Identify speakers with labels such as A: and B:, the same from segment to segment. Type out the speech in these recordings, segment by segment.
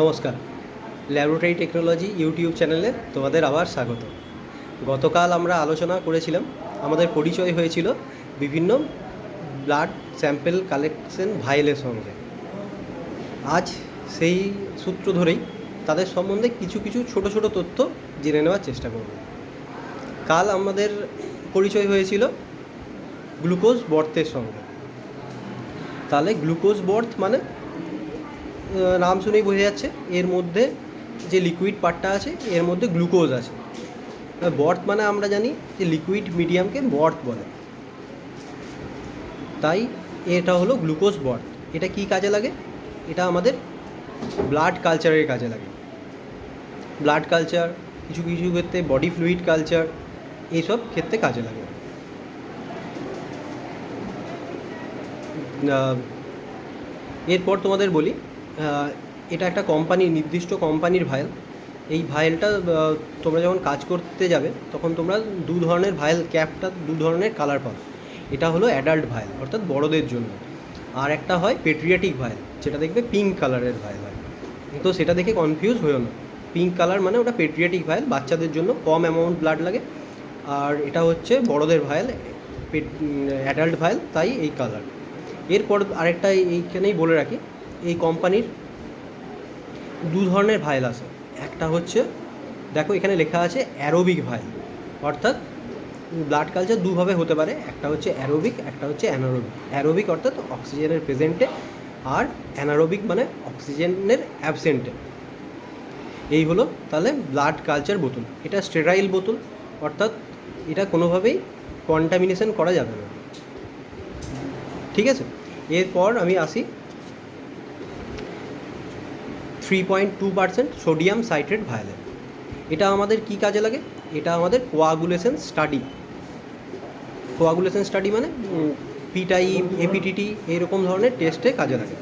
A: নমস্কার। Laboratory technology YouTube চ্যানেলে তোমাদের আবার স্বাগত। গতকাল আমরা আলোচনা করেছিলাম, আমাদের পরিচয় হয়েছিল বিভিন্ন ব্লাড স্যাম্পেল কালেকশন ভাইলের সঙ্গে। আজ সেই সূত্র ধরেই তাদের সম্বন্ধে কিছু কিছু ছোট ছোট তথ্য জেনে নেওয়ার চেষ্টা করব। কাল আমাদের পরিচয় হয়েছিল গ্লুকোজ বর্তের সঙ্গে। তাহলে গ্লুকোজ বর্থ মানে নাম শুনেই বোঝা যাচ্ছে, এর মধ্যে যে লিকুইড পার্টটা আছে, এর মধ্যে গ্লুকোজ আছে। বর্থ মানে আমরা জানি যে লিকুইড মিডিয়ামকে বর্থ বলে। তাই এটা হলো গ্লুকোজ বর্থ এটা কি কাজে লাগে? এটা আমাদের ব্লাড কালচারের কাজে লাগে। ব্লাড কালচার কিছু কিছু ক্ষেত্রে বডি ফ্লুইড কালচার এইসব ক্ষেত্রে কাজে লাগে। এরপর তোমাদের বলি এটা একটা কোম্পানি নির্দিষ্ট কোম্পানির ভায়েল এই ভায়েলটা তোমরা যখন কাজ করতে যাবে, তখন তোমরা দু ধরনের ভায়েল ক্যাপটা দু ধরনের কালার পাবে। এটা হলো অ্যাডাল্ট ভায়েল অর্থাৎ বড়দের জন্য। আর একটা হয় পেট্রিয়াটিক ভায়েল যেটা দেখবে পিঙ্ক কালারের ভায়েল হয়। তো সেটা দেখে কনফিউজ হয়েও না। পিঙ্ক কালার মানে ওটা পেট্রিয়াটিক ভায়েল বাচ্চাদের জন্য কম অ্যামাউন্ট ব্লাড লাগে। আর এটা হচ্ছে বড়দের ভায়েল অ্যাডাল্ট ভায়েল তাই এই কালার এরপর আরেকটা এইখানেই বলে রাখি এই কোম্পানির দু ধরনের ভাইল আছে। একটা হচ্ছে, দেখো এখানে লেখা আছে অ্যারোবিক ভাইল। অর্থাৎ ব্লাড কালচার দুভাবে হতে পারে, একটা হচ্ছে অ্যারোবিক, একটা হচ্ছে অ্যানারোবিক। অ্যারোবিক অর্থাৎ অক্সিজেনের প্রেজেন্টে আর অ্যানারোবিক মানে অক্সিজেনের অ্যাবসেন্টে। এই হলো তাহলে ব্লাড কালচার বোতল। এটা স্টেরাইল বোতল, অর্থাৎ এটা কোনোভাবেই কন্টামিনেশন করা যাবে না। ঠিক আছে? এরপর আমি আসি three point two percent sodium citrate vial এটা আমাদের কি কাজে লাগে? এটা আমাদের কোয়াগুলেশন স্টাডি কোয়াগুলেশন স্টাডি মানে পিটাই এপিটিটি এরকম ধরনের টেস্টে কাজে লাগে।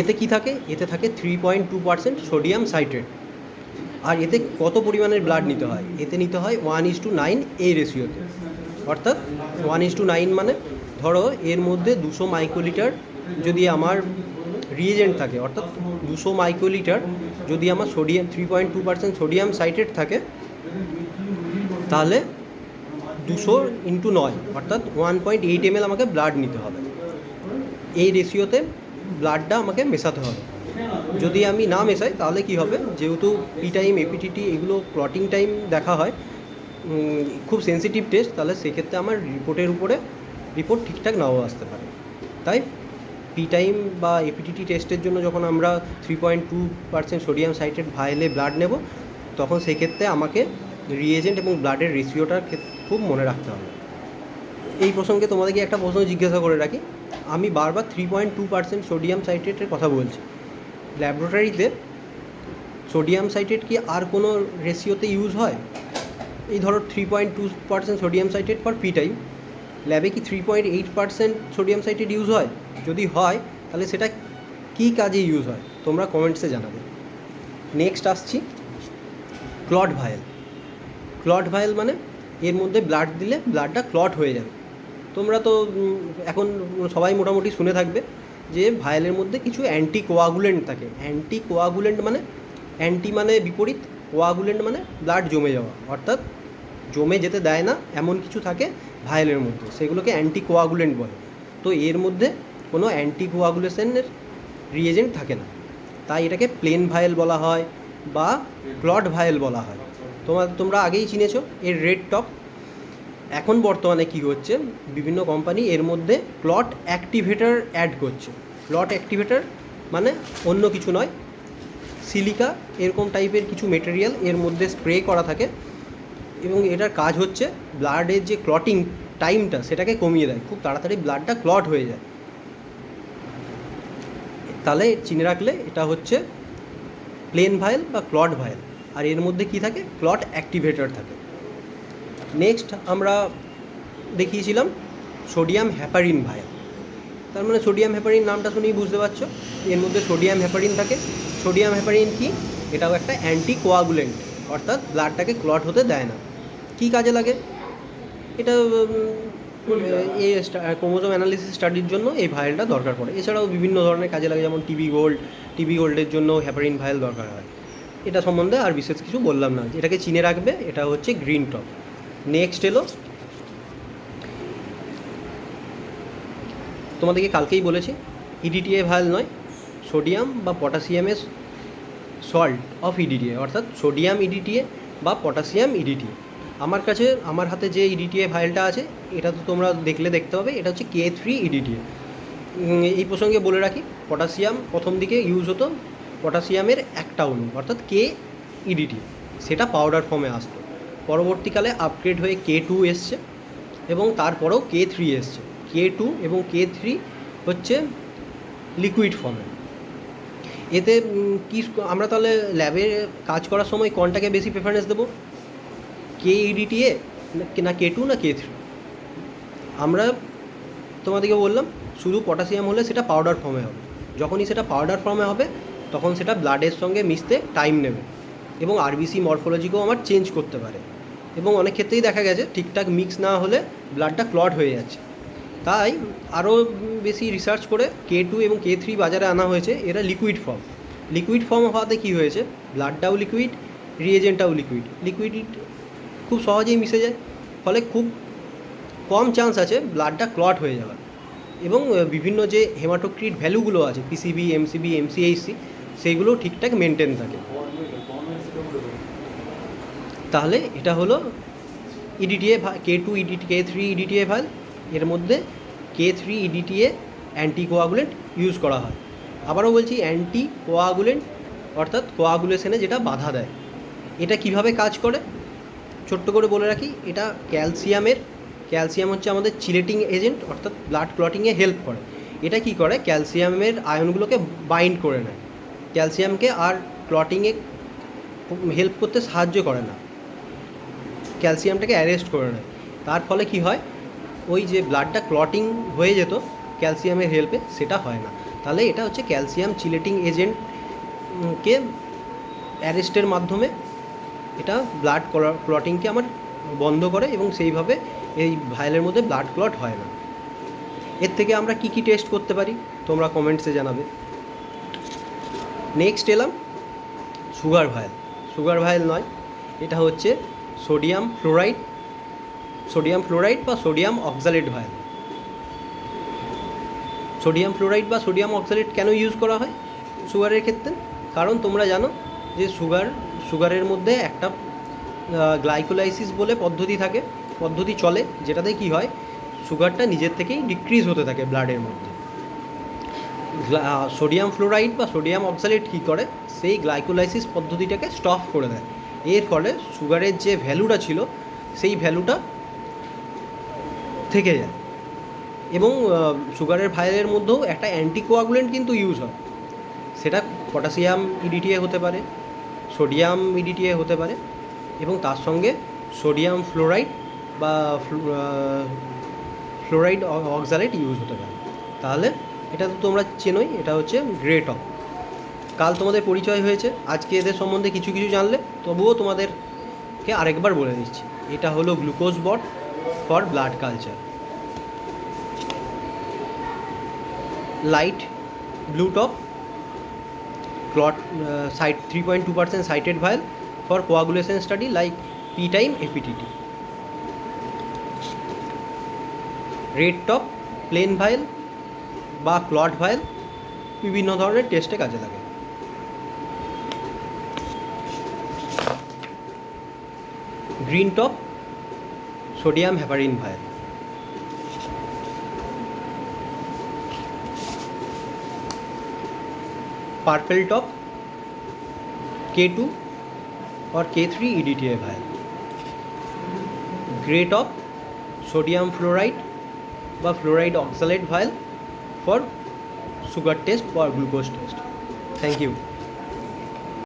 A: এতে কি থাকে? এতে থাকে three point two percent sodium citrate আর এতে কত পরিমাণের ব্লাড নিতে হয়? এতে নিতে হয় ওয়ান ইস টু নাইন এই রেশিওতে অর্থাৎ ওয়ান ইস টু নাইন মানে ধরো এর মধ্যে দুশো মাইক্রোলিটার যদি আমার রিয়েজেন্ট থাকে, অর্থাৎ দুশো মাইক্রোলিটার যদি আমার sodium three point two percent sodium citrate থাকে, তাহলে দুশো ইন্টু নয়, অর্থাৎ ওয়ান পয়েন্ট এইট এম আমাকে ব্লাড নিতে হবে। এই রেশিওতে ব্লাডটা আমাকে মেশাতে হবে। যদি আমি না মেশাই, তাহলে কি হবে? যেহেতু পি টাইম এপিটিটি এগুলো ক্লটিং টাইম দেখা হয় খুব সেন্সিটিভ টেস্ট তাহলে সেক্ষেত্রে আমার রিপোর্টের উপরে রিপোর্ট ঠিকঠাক নাও আসতে পারে। তাই পি টাইম বা এপিটিটি টেস্টের জন্য যখন আমরা three point two percent sodium citrate ভাইলে blood নেব, তখন সেক্ষেত্রে আমাকে রিয়েজেন্ট এবং ব্লাডের রেশিওটার খুব মনে রাখতে হবে। এই প্রসঙ্গে তোমাদেরকে একটা প্রশ্ন জিজ্ঞাসা করে রাখি। আমি বারবার three point two percent sodium সাইট্রেটের কথা বলছি। ল্যাবরেটরিতে সোডিয়াম সাইট্রেট কি আর কোনো রেশিওতে ইউজ হয়? এই ধরো three point two percent sodium citrate for P time ল্যাবে কি three point eight percent sodium citrate use হয়? যদি হয়, তাহলে সেটা কী কাজে ইউজ হয়? তোমরা কমেন্টসে জানাবে। নেক্সট আসছি ক্লট ভায়েল ক্লট ভায়েল মানে এর মধ্যে ব্লাড দিলে ব্লাডটা ক্লট হয়ে যাবে। তোমরা তো এখন সবাই মোটামুটি শুনে থাকবে যে ভায়েলের মধ্যে কিছু অ্যান্টি কোয়াগুলেন্ট থাকে। অ্যান্টি কোয়াগুলেন্ট মানে অ্যান্টি মানে বিপরীত কোয়াগুলেন্ট মানে ব্লাড জমে যাওয়া। অর্থাৎ জমে যেতে দেয় না, এমন কিছু থাকে ভায়েলের মধ্যে। সেগুলোকে অ্যান্টি কোয়াগুলেন্ট বলে। তো এর মধ্যে কোনো অ্যান্টি কোয়াগুলেশনের রিয়েজেন্ট থাকে না। তাই এটাকে প্লেন ভায়েল বলা হয় বা ক্লট ভায়েল বলা হয়। তোমার তোমরা আগেই চিনেছো এর রেড টপ এখন বর্তমানে কি হচ্ছে? বিভিন্ন কোম্পানি এর মধ্যে ক্লট অ্যাক্টিভেটার অ্যাড করছে। ক্লট অ্যাক্টিভেটর মানে অন্য কিছু নয় সিলিকা এরকম টাইপের কিছু মেটেরিয়াল এর মধ্যে স্প্রে করা থাকে। এবং এটার কাজ হচ্ছে ব্লাডের যে ক্লটিং টাইমটা সেটাকে কমিয়ে দেয়। খুব তাড়াতাড়ি ব্লাডটা ক্লট হয়ে যায়। তাহলে চিনে রাখলে এটা হচ্ছে প্লেন ভায়েল বা ক্লট ভায়েল আর এর মধ্যে কি থাকে? ক্লট অ্যাক্টিভেটর থাকে। নেক্সট আমরা দেখিয়েছিলাম সোডিয়াম হ্যাপারিন ভাইল তার মানে সোডিয়াম হ্যাপারিন নামটা শুনেই বুঝতে পারছ? এর মধ্যে সোডিয়াম হ্যাপারিন থাকে। সোডিয়াম হ্যাপারিন কি? এটাও একটা অ্যান্টি কোয়াগুলেন্ট অর্থাৎ ব্লাডটাকে ক্লট হতে দেয় না। কী কাজে লাগে? এটা এই ক্রোমোজোম অ্যানালিসিস স্টাডির জন্য এই ভাইলটা দরকার পড়ে। এছাড়াও বিভিন্ন ধরনের কাজে লাগে যেমন টিবি গোল্ড টিবি গোল্ডের জন্য হ্যাপারিন ভাইল দরকার হয়। এটা সম্বন্ধে আর বিশেষ কিছু বললাম না। এটাকে চিনে রাখবে এটা হচ্ছে গ্রিন টপ নেক্সট এলো। তোমাদেরকে কালকেই বলেছি ইডিটিএ ভাইল নয় সোডিয়াম বা পটাশিয়ামের সল্ট অফ ইডিটিএ অর্থাৎ সোডিয়াম ইডিটিএ বা পটাশিয়াম ইডিটিএ আমার কাছে, আমার হাতে যে ইডিটিএ ফাইলটা আছে, এটা তো তোমরা দেখলে দেখতে হবে এটা হচ্ছে কে থ্রি ইডিটিএ এই প্রসঙ্গে বলে রাখি, পটাশিয়াম প্রথম দিকে ইউজ হতো পটাশিয়ামের একটা অণু, অর্থাৎ কে ইডিটি সেটা পাউডার ফর্মে আসতো। পরবর্তীকালে আপগ্রেড হয়ে কে টু এসছে এবং তারপরেও কে থ্রি এসছে। কে টু এবং কে থ্রি হচ্ছে লিকুইড ফর্মে এতে কি, আমরা তাহলে ল্যাবে কাজ করার সময় কোনটাকে বেশি প্রেফারেন্স দেবো? কে ইডিটিএ না কে টু না কে থ্রি আমরা তোমাদেরকে বললাম, শুধু পটাশিয়াম হলে সেটা পাউডার ফর্মে হবে। যখনই সেটা পাউডার ফর্মে হবে, তখন সেটা ব্লাডের সঙ্গে মিশতে টাইম নেবে। এবং আরবিসি মরফোলজিকেও আমার চেঞ্জ করতে পারে। এবং অনেক ক্ষেত্রেই দেখা গেছে, ঠিকঠাক মিক্স না হলে ব্লাডটা ক্লট হয়ে যাচ্ছে। তাই আরও বেশি রিসার্চ করে কে টু এবং কে থ্রি বাজারে আনা হয়েছে, এরা লিকুইড ফর্ম লিকুইড ফর্ম হওয়াতে কী হয়েছে? ব্লাডটাও লিকুইড রিয়েজেন্টটাও লিকুইড লিকুইড খুব সহজেই মিশে যায়। ফলে খুব কম চান্স আছে ব্লাডটা ক্লট হয়ে যাওয়ার। এবং বিভিন্ন যে হেমাটোক্রিট ভ্যালুগুলো আছে পিসিবি এমসিবি এমসিএইচসি সেইগুলো ঠিকঠাক মেনটেন থাকে। তাহলে এটা হলো EDTA K two EDT K three EDTA ভালো এর মধ্যে K three EDTA anticoagulant use করা হয়। আবারও বলছি অ্যান্টি কোয়াগুলেন্ট অর্থাৎ কোয়াগুলেশনে যেটা বাধা দেয়। এটা কীভাবে কাজ করে? ছোট্ট করে বলে রাখি, এটা ক্যালসিয়ামের, ক্যালসিয়াম হচ্ছে আমাদের চিলেটিং এজেন্ট, অর্থাৎ ব্লাড ক্লটিংয়ে হেল্প করে। এটা কি করে? ক্যালসিয়ামের আয়নগুলোকে বাইন্ড করে নেয়। ক্যালসিয়ামকে আর ক্লটিংয়ে হেল্প করতে সাহায্য করে না। ক্যালসিয়ামটাকে অ্যারেস্ট করে নেয়। তার ফলে কি হয়? ওই যে ব্লাডটা ক্লটিং হয়ে যেত, ক্যালসিয়ামের হেল্পে সেটা হয় না। তাহলে এটা হচ্ছে ক্যালসিয়াম চিলেটিং এজেন্ট কে অ্যারেস্টের মাধ্যমে এটা ব্লাড ক্লটিংকে আমার বন্ধ করে এবং সেইভাবে এই ভাইলের মধ্যে ব্লাড ক্লট হয় না। এর থেকে আমরা কি কি টেস্ট করতে পারি? তোমরা কমেন্টসে জানাবে। নেক্সট এলাম সুগার ভাইল সুগার ভাইল নয়, এটা হচ্ছে সোডিয়াম ফ্লোরাইড সোডিয়াম ফ্লোরাইড বা sodium oxalate vial sodium fluoride বা সোডিয়াম অক্সালেট কেন ইউজ করা হয়? সুগারের ক্ষেত্রে। কারণ তোমরা জানো যে সুগার সুগারের মধ্যে একটা গ্লাইকোলাইসিস বলে পদ্ধতি থাকে, পদ্ধতি চলে, যেটাতে কি হয়, সুগারটা নিজের থেকেই ডিক্রিজ হতে থাকে ব্লাডের মধ্যে। সোডিয়াম ফ্লোরাইড বা সোডিয়াম অক্সালেট কী করে? সেই গ্লাইকোলাইসিস পদ্ধতিটাকে স্টপ করে দেয়। এর ফলে সুগারের যে ভ্যালুটা ছিল, সেই ভ্যালুটা থেকে যায়। এবং সুগারের ভাইলের মধ্যেও একটা অ্যান্টিকোয়াগুলেন্ট কিন্তু ইউজ হয়। সেটা পটাশিয়াম ইডিটিএ হতে পারে। সোডিয়াম ইডিটিএ হতে পারে এবং তার সঙ্গে সোডিয়াম ফ্লোরাইড বা ফ্লোরাইড অক্সালেট ইউজ হতে পারে। তাহলে এটা তো তোমরা চেনোই, এটা হচ্ছে গ্রেট অফ। কাল তোমাদের পরিচয় হয়েছে, আজকে এদের সম্বন্ধে কিছু কিছু জানলে তবুও তোমাদেরকে আরেকবার বলে দিচ্ছি। এটা হলো glucose broth for blood culture. Light blue top clot site three point two percent citrated vial for coagulation study like P time APTT red top plain vial বা ক্লট ভাইল বিভিন্ন ধরনের টেস্টে কাজে লাগে। Green top sodium heparin vial purple top কে two और K three E D T A vial grey top sodium fluoride বা fluoride oxalate vial for sugar test বা glucose test thank you